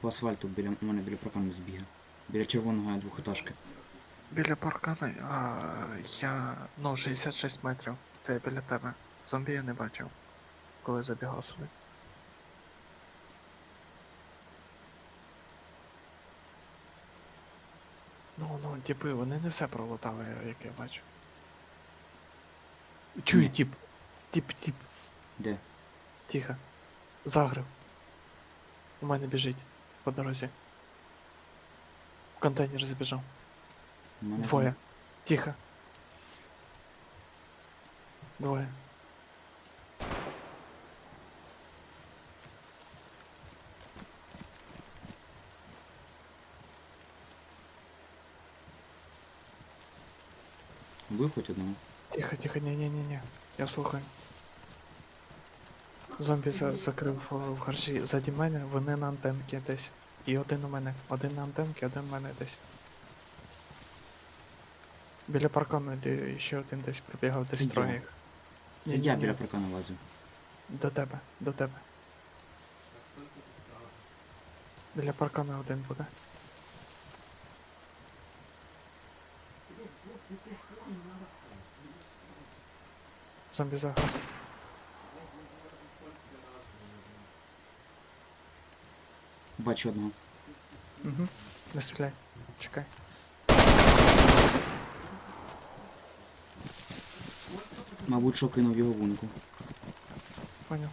По асфальту біля у мене біля прокану збігає. Біля червоного двохетажки. Біля паркана, а я. ну, 66 метрів. Це я біля тебе. Зомбі я не бачив, коли забігав сюди. Ну, ну, типи, вони не все пролутали, як я бачу. Чую, Ні. тип. Тип, тип. Де? Тихо. Загрив. У мене біжить по дорозі. В контейнер забіжав. У мене Двоє. Тихо. Двоє. зом- Вбив хоч одного. Тихо, тихо, ні-ні-ні-ні. Я слухаю. Зомбі за закрив в харчі ззаді мене, вони на антенки десь. І один у мене. Один на антенки, один у мене десь. Біля паркану де ще один десь пробігав десь Це я. троє. Це я біля прокану лазю. До тебе, до тебе. Біля паркана один буде. Зомбі заграв. Бачу одного. Угу. Не стріляй. Чекай. Мабуть, що кинув його вунку. Понял.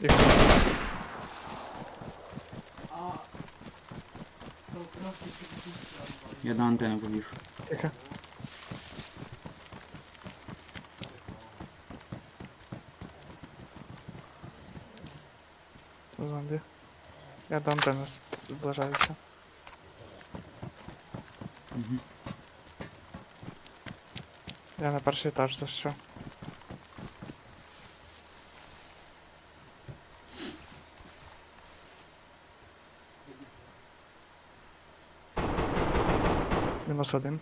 Тихо. Я на антенну побіг. Тихо. Зомбі. Я до антенни з- зближаюся. Угу. Я на перший етаж зайшов. Мінус один.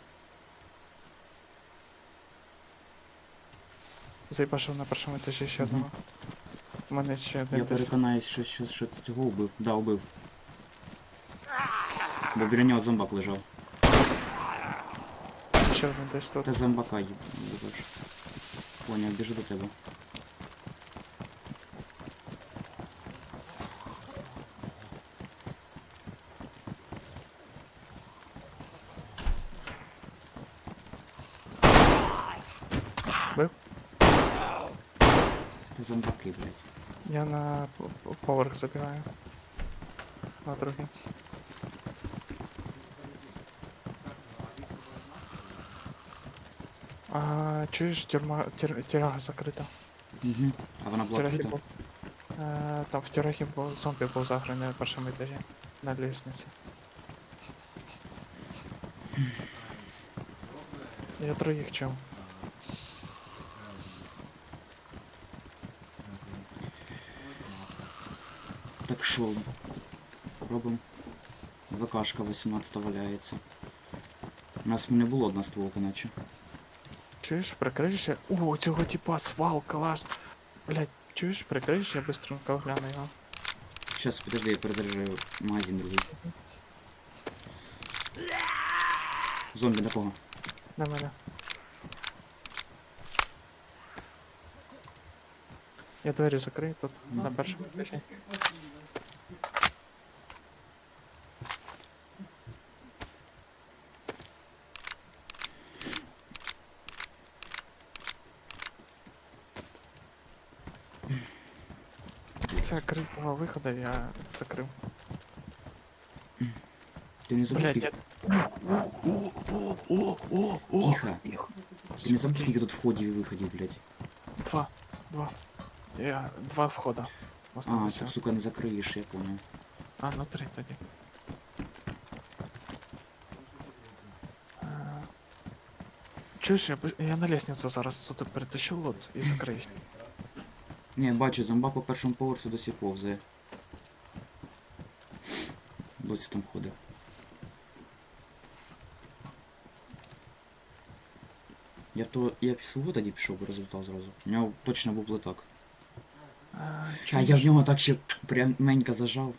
Заїбашив на першому етажі ще одного. У мене ще один Я десь. переконаюсь, що, що, що цього вбив. Да, вбив. Бо біля нього зомбак лежав. Ще один десь тут. Та зомбака їбаш. Поняв, біжу до тебе. Зомбаки, блядь. Я на поверх забігаю. На другий. А, чуєш, тюрма, тюр, тюряга закрита. Угу. А вона була відкрита? був. Е, там в тюрягі був зомбі був заграний на першому етажі. На лісниці. Я других чув. Так що, робимо. ВКшка 18 валяється. У нас не було одна стволка, наче. Чуєш, прикриєшся? О, цього типа свал, калаш. Блять, чуєш, прикриєш, я быстренько гляну його. Щас, подожди, я перезаряжаю магазин другий. Зомбі на кого? На мене. Я двері закрию тут, на першому етажі. Це крипова виходу, я закрив. Ти не забув, Блять, скільки... я... О, о, о, о, о, Тихо. Ти не забув, скільки тут входів і виходів, блядь. Два, два. Я... Два входа. А, Осталося. тут, сука, не закриєш, я понял. А, ну три тоді. Е, Чуєш, я, я на лестницю зараз тут перетащу лот і закриюсь. Не, бачу, зомбак по першому поверсу досі повзає. Досі там ходить. Я то. Я б свого тоді пішов би результат зразу. У нього точно був летак. А я в нього так ще прям менько зажав.